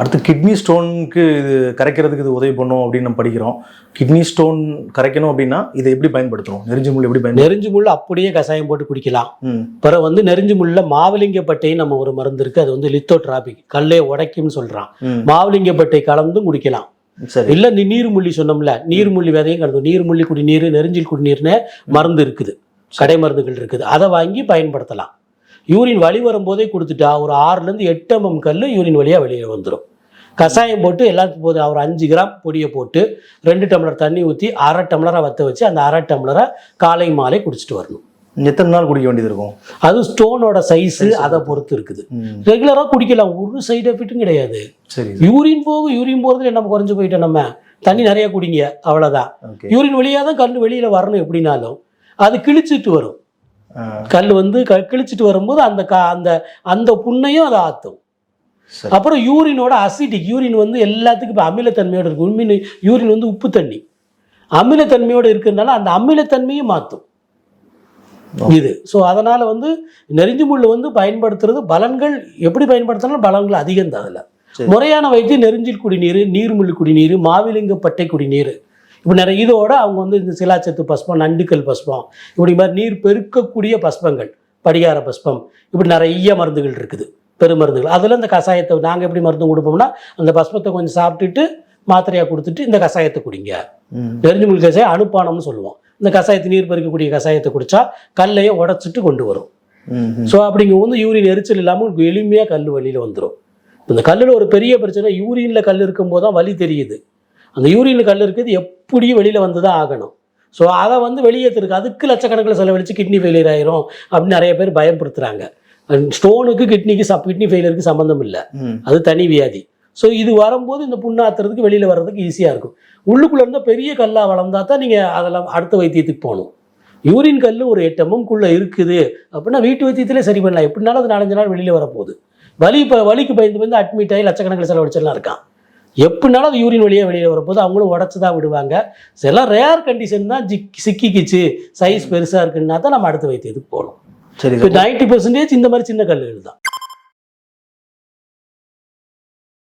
அடுத்து கிட்னி ஸ்டோனுக்கு இது கரைக்கிறதுக்கு இது உதவி பண்ணும் அப்படின்னு நம்ம படிக்கிறோம். கிட்னி ஸ்டோன் கரைக்கணும் அப்படின்னா இதை எப்படி பயன்படுத்துறோம்? நெருஞ்சி முள் எப்படி பயன்படுத்தும் நெருஞ்சு முள் அப்படியே கஷாயம் போட்டு குடிக்கலாம். பிறகு வந்து நெருஞ்சு முள்ள மாவலிங்கப்பட்டைன்னு நம்ம ஒரு மருந்து இருக்கு. அது வந்து லித்தோட்ராபிக் கல்லே உடைக்கும்னு சொல்றான். மாவலிங்கப்பட்டை கலந்தும் குடிக்கலாம். சரி. இல்ல நீ நீர்முள்ளி சொன்னோம்ல நீர்முள்ளி விதையும் கலந்து. நீர்முள்ளி குடிநீர் நெருஞ்சில் குடிநீர்னு மருந்து இருக்குது. கடை மருந்துகள் இருக்குது. அதை வாங்கி பயன்படுத்தலாம். யூரின் வழி வரும்போதே கொடுத்துட்டா ஒரு ஆறுலேருந்து எட்டு எம்எம் கல் யூரின் வழியாக வெளியே வந்துடும் கஷாயம் போட்டு எல்லாத்துக்கும் போது ஒரு அஞ்சு கிராம் பொடியை போட்டு ரெண்டு டம்ளர் தண்ணி ஊற்றி அரை டம்ளராக வற்ற வச்சு அந்த அரை டம்ளரை காலை மாலை குடிச்சிட்டு வரணும். எத்தனை நாள் குடிக்க வேண்டியது இருக்கும்? அது ஸ்டோனோட சைஸு அதை பொறுத்து இருக்குது. ரெகுலராக குடிக்கலாம். ஒரு சைடு எஃபெக்ட்டும் கிடையாது. சரி யூரின் போகும் யூரின் போகிறதுல நம்ம குறைஞ்சு போயிட்டோம் நம்ம. தண்ணி நிறைய குடிங்க அவ்வளோதான் யூரின் வழியாக தான் கல் வெளியில் வரணும் எப்படினாலும். அது கிழிச்சிட்டு வரும். கல் வந்து க கிழிச்சிட்டு வரும்போது அந்த க அந்த அந்த புண்ணையும் அதை ஆற்றும் அப்புறம் யூரினோட அசிடிக் யூரின் வந்து எல்லாத்துக்கும் இப்போ அமிலத்தன்மையோட இருக்கும் உண்மையில யூரின் வந்து உப்பு தண்ணி. அமிலத்தன்மையோடு இருக்கிறதுனால அந்த அமிலத்தன்மையும் மாற்றும் இது. ஸோ அதனால் வந்து நெறிஞ்சு முள் வந்து பயன்படுத்துறது பலன்கள் எப்படி பயன்படுத்தினாலும் பலன்கள் அதிகம் தான் அதில். முறையான வைத்தியம் நெருஞ்சில் குடிநீர் நீர்முள்ளி குடிநீர் மாவிலிங்கப்பட்டை குடிநீர் இப்போ நிறைய இதோட அவங்க வந்து இந்த சிலாச்சத்து பஸ்பம் நண்டுக்கல் பஸ்பம் இப்படி மாதிரி நீர் பெருக்கக்கூடிய பஸ்பங்கள் படிகார பஸ்பம் இப்படி நிறைய மருந்துகள் இருக்குது பெருமருந்துகள். அதில் இந்த கஷாயத்தை நாங்கள் எப்படி மருந்து கொடுப்போம்னா அந்த பஸ்பத்தை கொஞ்சம் சாப்பிட்டுட்டு மாத்திரையாக கொடுத்துட்டு இந்த கஷாயத்தை குடிங்க. நெருஞ்சி முள் கஷாயம் அனுப்பானம்னு சொல்லுவோம். இந்த கஷாயத்தை நீர் பறிக்கக்கூடிய கஷாயத்தை குடிச்சா கல்லையே உடைச்சிட்டு கொண்டு வரும். ஸோ அப்படிங்கும் போது யூரின் எரிச்சல் இல்லாமல் உங்களுக்கு எளிமையாக கல் வழியில் வந்துடும் இந்த கல்லில் ஒரு பெரிய பிரச்சனை யூரினில் கல் இருக்கும்போது தான் வலி தெரியுது. அந்த யூரினில் கல் இருக்குது எப்படியும் வெளியில் வந்து தான் ஆகணும். ஸோ அதை வந்து வெளியேற்றிருக்கு அதுக்கு லட்சக்கணக்கில் செலவழித்து கிட்னி ஃபெயிலியர் ஆயிரும் அப்படின்னு நிறைய பேர் பயப்படுத்துகிறாங்க ஸ்டோனுக்கு கிட்னிக்கு சப் கிட்னி ஃபெயிலியருக்கு சம்மந்தம் இல்லை. அது தனி வியாதி. ஸோ இது வரும்போது இந்த புண்ணாத்துறதுக்கு வெளியில் வர்றதுக்கு ஈஸியாக இருக்கும். உள்ளுக்குள்ளே இருந்தால் பெரிய கல்லாக வளர்ந்தா தான் நீங்கள் அதெல்லாம் அடுத்த வைத்தியத்துக்கு போகணும். யூரின் கல் ஒரு எட்டு எம்எம்குள்ளே இருக்குது அப்படின்னா வீட்டு வைத்தியத்திலே சரி பண்ணலாம். எப்படினாலும் அது நாலஞ்சு நாள் வெளியில் வரப்போகுது. வலி இப்போ வலிக்கு பயந்து பயந்து அட்மிட் ஆகி லட்சக்கணக்கில் செலவழிச்செல்லாம் இருக்கான். எப்படினாலும் அது யூரின் வழியாக வெளியில் வரப்போது அவங்களும் உடச்சி தான் விடுவாங்க சில ரேர் கண்டிஷன் தான் ஜிக் சிக்கிக்கிச்சு. சைஸ் பெருசாக இருக்குன்னா தான் நம்ம அடுத்த வைத்தியத்துக்கு போகணும். சரி நைன்டி பர்சன்டேஜ் இந்த மாதிரி சின்ன கல்லுகள் தான்.